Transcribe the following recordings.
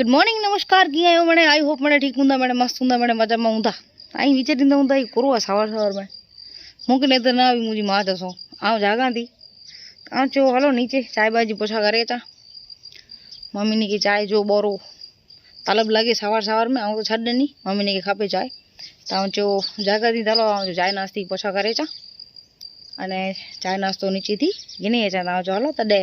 Good morning નમસ્કાર, કી આયો મને આઈ હોપ મને ઠીક ઊંધા મને મસ્ત ઊંધા મને મજામાં ઊંધા. અહીં વિચારીને ઊંધા અહીં કરો સવાર સવારમાં મૂકીને તો ના આવી, મુજી માં જશો આવ જાગાથી આવ ચો, હલો નીચે, ચાય બાજી પોછા કરે ચા મમ્મીની કે ચાય જો બોરો. તલબ લાગે સવાર સવારમાં, આવું તો છાડ નહીં મમ્મીને કે ખાપે ચાય. તો આવ ચો જાગાથી ચાલો આવ ચાય નાસ્તી પોછા કરે ચા અને ચાય નાસ્તો નીચેથી ગીની ચા આવ ચો, હલો તડે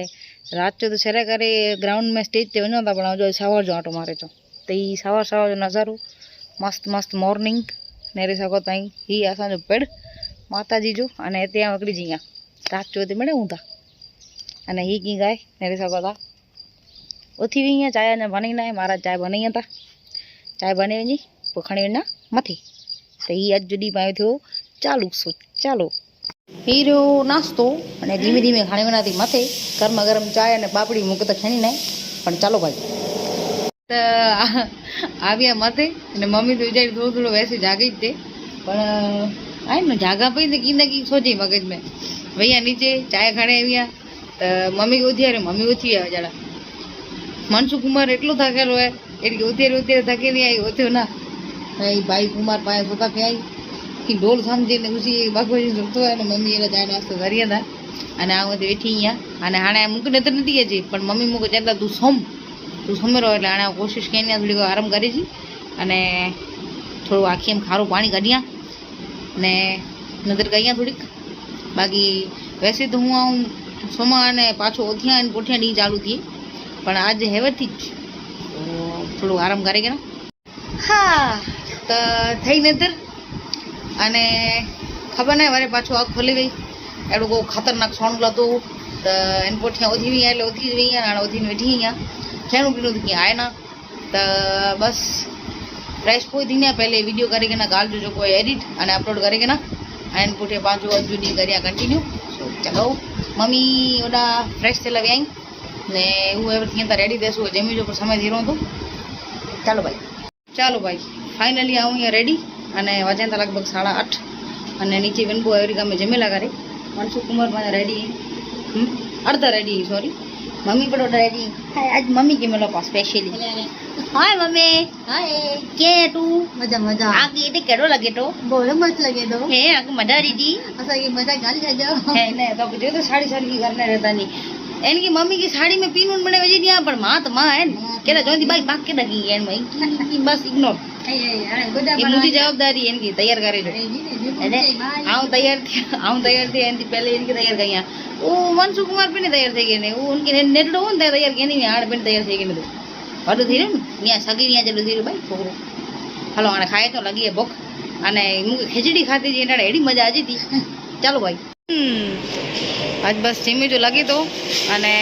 રાત जो तो छेरा करे ग्राउंड में स्टेज ते वञो था पण जो सवार जो आटो मारे चो त ई सवार सवार जो नज़ारो मस्त मस्त मॉर्निंग नेरे सघो ताईं ही असांजो पेड़ माताजी जो अने हिते आ हिकिड़ी जीअं राति जो हिते मिड़े हूंदा अने ही कीअं गाए नेरे सघो था उथी वई आहियां चांहि अञा बनी न आहे महाराज चांहि बनाई था चांहि बने वञी पोइ खणी वञा मथे त ही अॼु जो ॾींहुं પીરો નાસ્તો અને ધીમે ધીમે ખાણી બનાવતી માથે ગરમા ગરમ ચાય અને પાપડી મૂકતા ખેણી નાય. પણ ચાલો ભાઈ. આવ્યા માથે અને મમ્મી તો વિચારી થોડું થોડું વેસી જાગી જ તે. પણ આ ને જાગા પડી ને કીધા કી સોચી મગજ મેં. ભૈયા નીચે ચાય ખાણે આવ્યા. તો મમ્મી ઉધી અરે મમ્મી ઉઠી આવે જરા મનસુ કુમાર એટલો થાકેલો હોય એટલે ઉતેર ઉતેર થાકેલી આવી ઉઠ્યો ના. ભાઈ ભાઈ કુમાર પાસે સોતા પી આવી કે ઢોલ સમજીને ઘૂસી બાગવાજી હોય અને મમ્મી એને ચાય નાસ્તો કર્યા હતા અને આ બધી બેઠી અહીંયા. અને આણે મૂકીને તો નથી હજી પણ મમ્મી મૂકે ચાલતા તું સમ. તું સમેરો એટલે હાણે કોશિશ કરીને થોડીક આરામ કરી છે અને થોડું આખી એમ ખારું પાણી કાઢ્યા. ને નજર ગયા થોડીક. બાકી વૈસે તો હું આવું સોમા અને પાછો ઓથિયા અને પોઠિયા ડી ચાલુ થઈ પણ આજે હેવેથી જ થોડું આરામ કરી ગયા હા. તો થઈ નતર. અને ખબર નહીં વરે પાછું આગ ખોલી ગઈ. એડું બહુ ખતરનાક સોંગ હતું. તો એને પોઠિયા ઓછી વી એટલે જ વી અને ઓથીને વેઠી અહીંયા. ખેણું પીણું ક્યાં આય ના તો બસ ફ્રેશ કોઈ થઈને પહેલે વીડિયો કરી કે ના, ગાલ જો કોઈ એડિટ અને અપલોડ કરી કે ના. એને પોઠે પાછું હજુ ડી કર્યા કન્ટિન્યુ સો ચલો. મમ્મી, ઓડા ફ્રેશ થયેલા વ્યાઈ ને હું એવર ત્યાં રેડી દેશું જમી જો, પણ સમય ધીરો હતો. ચાલો ભાઈ. ચાલો ભાઈ. ફાઇનલી આવું અહીંયા રેડી અને વાજ્યા લગભગ સાડા આઠ. અને નીચે વેનબુ આવી ગામે જમેલા કરે મનસુખકુમાર મને રેડી અડધા રેડી સોરી મમ્મી પણ રેડી હાય આજ મમ્મી કે મેલો સ્પેશિયલી હાય મમ્મી. હાય. કે તું? મજા મજા. આ કે તે કેડો લાગે તો? બોલો મત લાગે તો. હે આ મજા રીડી અસા કે મજા ગાલ જાજો હે ને તો જો તો સાડી સાડી ઘરને રહેતા નહીં. એને કે મમ્મી કે સાડી મે પીનું મને વજી દિયા પણ માં તો માં હે. ને કેતા બાઈ બાક કેતા કે એન ભાઈ. બસ ઇગ્નોર એ બધી જવાબદારી એનકી તૈયાર કરી દો એટલે આવું તૈયાર આવું તૈયાર થયા એનથી પહેલે એનકી તૈયાર કરી હું મનસુખ કુમાર પણ તૈયાર થઈ ગયા ને હું ઉનકી નેટલો હું તૈયાર ગયા નહીં હાડ પણ તૈયાર થઈ ગઈ નતું બધું થઈ રહ્યું ને ત્યાં સગી ત્યાં જેટલું થઈ રહ્યું ભાઈ છોકરો હાલો અને ખાય તો લાગીએ ભોખ અને હું ખીચડી ખાતી હતી એટલે એડી મજા આવી હતી ચાલો ભાઈ આજ બસ સીમી જો લાગી તો અને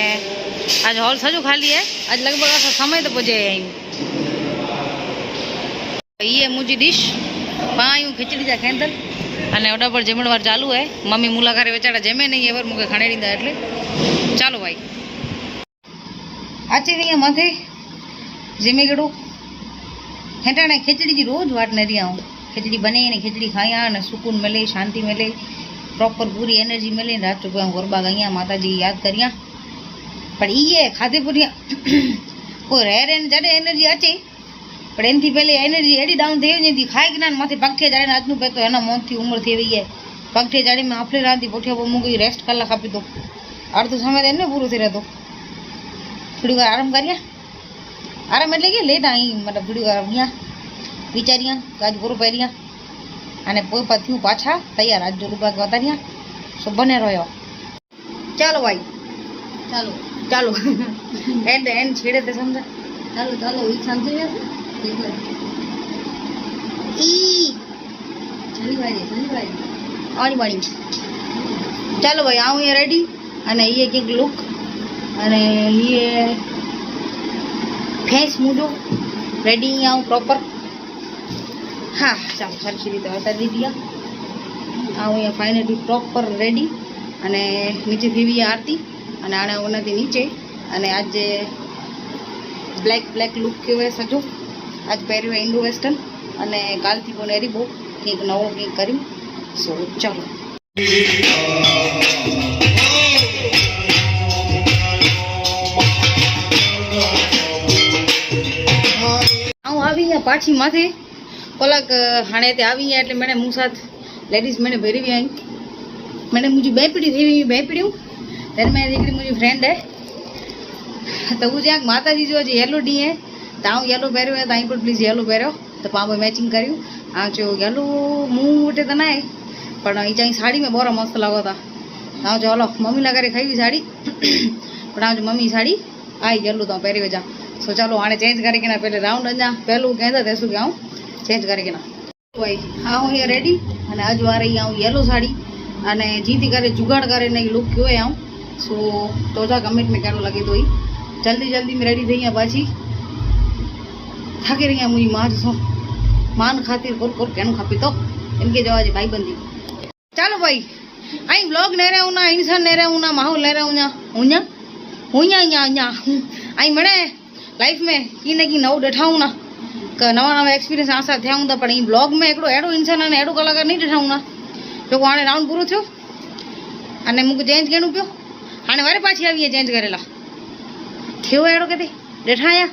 આજ હોલ સજુ ખાલી હે આજ લગભગ સમય તો પહોંચે અહીં ये मुझी डिश पायूं खिचड़ी जा खेंदर અને ઓડા પર જમણવાર ચાલુ હે મમ્મી મુલાકારે વેચાડા જમે નહીં એવર મુકે ખાણે દીધા એટલે ચાલો ભાઈ આચી અહીંયા માથે જમે ગડો હેટાણે ખીચડી જી રોજ વાટ નથી આવું ખીચડી બને ને ખીચડી ખાયા અને સુકૂન મળે શાંતિ મળે પ્રોપર પૂરી એનર્જી મળે ને રાત ચૂક્યા ગરબા ગયા માતાજી યાદ કર્યા પણ ઈએ ખાધે પૂર્યા કોઈ રેર એને જડે એનર્જી અચે પણ એનથી પહેલી એનર્જી એડી ડાઉન થઈ જતી ખાઈ જ્ઞાન માથે પગઠે જાડીને આજનું પહેતો એના મોતથી ઉંમર થઈ ગઈ જાય પગઠે જાડે મેં આફલે રાંધી પોઠિયા પર મૂકી રેસ્ટ કલાક આપી દો અડધો સમય તો એને પૂરું થઈ રહેતો. થોડીક વાર આરામ કર્યા આરામ એટલે કે લેટ અહીં મતલબ થોડીક વાર અહીંયા વિચાર્યા કાજ પૂરું પહેર્યા અને કોઈ થયું પાછા તૈયાર આજ જો રૂપિયા વધાર્યા સો બને રહ્યો. ચાલો ભાઈ. ચાલો. ચાલો. એન્ડ એન્ડ છેડે તે સમજા ચાલો ચાલો એ સમજી શનિવારે આણી બાણી ચાલો ભાઈ આવું અહીંયા રેડી અને એ કંઈક લુક અને એ ફેસ મૂજો રેડી અહીંયા આવું પ્રોપર હા ચાલો સરખી રીતે બતાવી દીધી આવું અહીંયા ફાઇનલી પ્રોપર રેડી અને નીચે ફીવી આરતી અને આણે ઓનાથી નીચે અને આજે બ્લેક બ્લેક લુક કહેવાય સજો આજ પહેર્યું ઇન્ડો વેસ્ટર્ન અને કાલથી બોનેરી બહુ કંઈક નવું કંઈક કર્યું. સો ચાલો. હું આવી પાછી માથે. કલાક હાણે તે આવી ગયા એટલે મેને હું સાથ લેડીઝ મેને ભેરવી આવી મેને મુજી બે પીડી થઈ બે પીડ્યું ત્યારે મેં દીકરી મુજી ફ્રેન્ડ હે. તો હું જ્યાં માતાજી જો હેલો ડી હે. તાવ યલો પહેર્યો હોય તો અહીં પણ પ્લીઝ યલો પહેર્યો. તો પાપો મેચિંગ કર્યું. આ જો યલો મું ઉઠે તો ના પણ અહીં ચાઈ સાડી મેં બોરો મસ્ત લાગો હતા આવ જો હલો, મમ્મીના ઘરે ખાવી સાડી. પણ આવજો મમ્મી સાડી, આ યલો તો પહેરી જા. સો ચાલો, આને ચેન્જ કરી કે ના પહેલે રાઉન્ડ અંજા પહેલું કહેતા તે શું કે, આવું? ચેન્જ કરી કે ના. ભાઈ હા હું અહીંયા રેડી અને હજુ આ રહી આવું યલો સાડી. અને જીતી કરે જુગાડ કરે ને લુક કયો આવું સો તો જા કમેન્ટ મેં કેનું લાગી તો જલ્દી જલ્દી મેં રેડી થઈ ગયા પાછી થાકી રહ્યા હું માર છો. માન ખાતીર કોર કોર કેનું ખાપી તો. એમ કે જવા ભાઈ બંધી ચાલો ભાઈ, અહીં બ્લોગ નહીં રહું ના ઇન્સાન નહીં રહું ના, માહોલ નહીં રહું ના. હું ના હું ના અહીંયા અહીંયા અહીં મળે લાઈફ મેં. કી ને કી નવું ડઠાવું ના. કે નવા નવા એક્સપિરિયન્સ આ સાથે થયા હતા પણ એ બ્લોગમાં એકડો એડો ઇન્સાન અને એડો કલાકાર નહીં ડઠાવું ના. લોકો આને રાઉન્ડ પૂરો થયો, અને મૂક ચેન્જ કેનું પ્યો? આને વારે પાછી આવીએ ચેન્જ કરેલા. થયો એડો કે ડેઠાયા?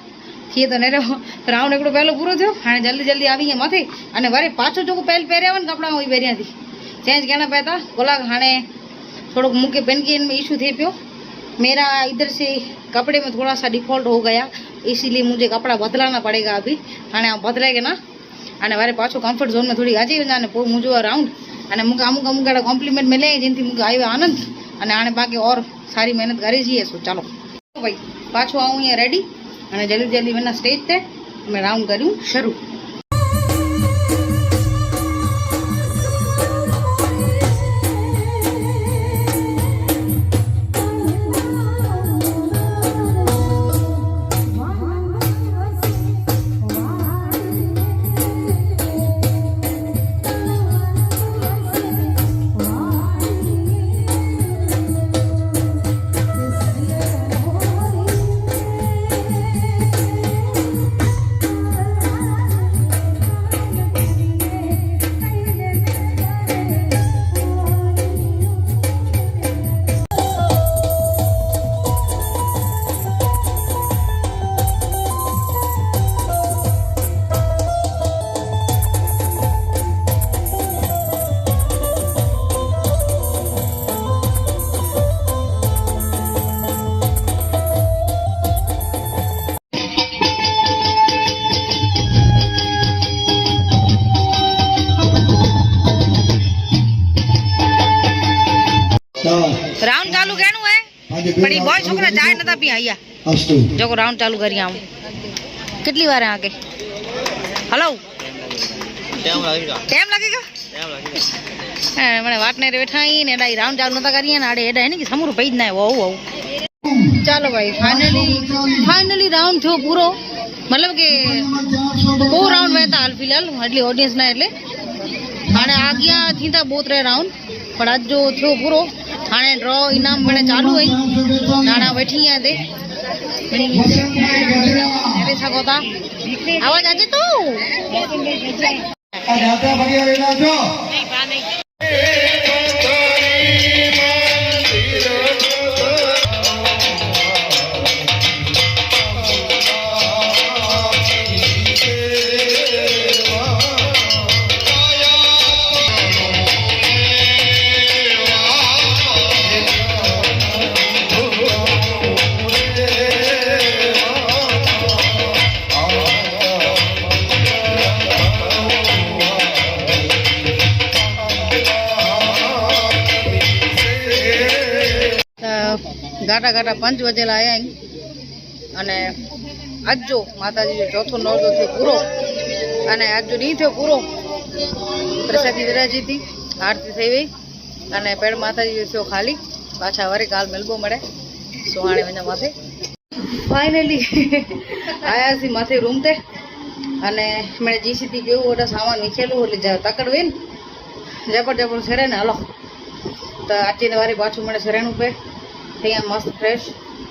ખીએ તો નહીં રહ્યો રાઉન્ડ એકડો પહેલો પૂરો થયો. હાણે જલ્દી જલ્દી આવી ગયા માથે. અને વરે પાછો ચોખ્ખું પહેલ પહેર્યા હોય ને કપડાં હોય પહેર્યાથી ચેન્જ કેના પહેતા બોલા હાણે થોડોક મૂકે પેનકી એનમાં ઇશ્યू થઈ પ્યો मेरा इधर से कपड़े में थोड़ा सा डिफॉल्ट हो गया इसीलिए मुझे कपड़ा बदलाना पड़ेगा अभी हाँ आप बदलाएगा ना અને મારે પાછું કમ્ફર્ટ ઝોનમાં થોડી હાજી અને મુજો રાઉન્ડ. અને અમુક અમુક અમુક આડે કોમ્પ્લિમેન્ટ મળે જેથી મુકે આવ્યો આનંદ. અને આને બાકી ઓર સારી મહેનત કરી જઈએ. શું ચાલો. ભાઈ, પાછું આવું અહીંયા રેડી અને જલ્દી જલ્દી વના સ્ટેજ તે મેં રાઉન્ડ કર્યું શરૂ. રાઉન્ડ ચાલુ કેનું હે? પણ એ બોય છોકરા જાય નતા પી આયા જોકો રાઉન્ડ ચાલુ કરી આવું. કેટલી વાર આગે? હલો? ટાઈમ લાગી ટાઈમ લાગી ગયો? મને વાત નહીં બેઠાઈ ને એડા રાઉન્ડ ચાલુ નતા કરીએ ને આડે એડા એને કે સમૂર ભાઈ જ ના આવ્યો આવું આવું. ચાલો ભાઈ ફાઇનલી ફાઇનલી રાઉન્ડ થયો પૂરો. મતલબ કે બહુ રાઉન્ડ વહેતા હાલ ફિલહાલ. એટલી ઓડિયન્સના એટલે. અને આ ગયા થીતા બહુ ત્રણ રાઉન્ડ પણ આજ જો થયો પૂરો. હાણે ડ્રો ઇનામ મને ચાલુ હોય. નાણાં બેઠી તે કરી શકો તા આવાજ આજે તું? ગાટા ગાટા પંચ વજેલા આવ્યા અને આજજો માતાજીનો ચોથો નોરતો થયો પૂરો. અને આજો નહીં થયો પૂરો. પ્રસાદી વિરાજીથી આરતી થઈ ગઈ. અને પેડ માતાજી થયો ખાલી, પાછા વરે કાલ મેલબો મળે, સોહાણે મહિના માથે. ફાઈનલી આયા સી માથે રૂમ તે. અને મેં જીસીથી જોયું ઓટા સામાન વિખેલું એટલે જ્યાં તકડવીને જબર જબર સરે ને હલો. તો આચીને વારી પાછું મને સરેણું પે. અહીંયા મસ્ત ફ્રેશ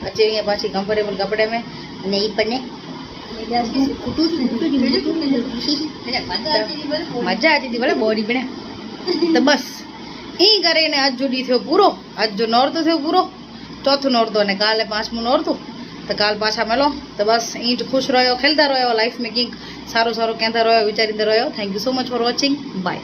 અચી અહીંયા પાછી કમ્ફર્ટેબલ કપડે મેં અને એ પણ મજા આવતી હતી ભલે બોડી પણ તો બસ. એ કરીને આજ જોડી થયો પૂરો. આજ જો નોરતો થયો પૂરો. ચોથું નોરતો અને કાલે પાંચમું નોરતું. તો કાલ પાછા મળો. તો બસ ઈંટ ખુશ રહ્યો, ખેલતા રહ્યો લાઈફ में કંઈક સારું સારો કહેતા રહ્યો, વિચારીને રહ્યો. Thank you so much for watching bye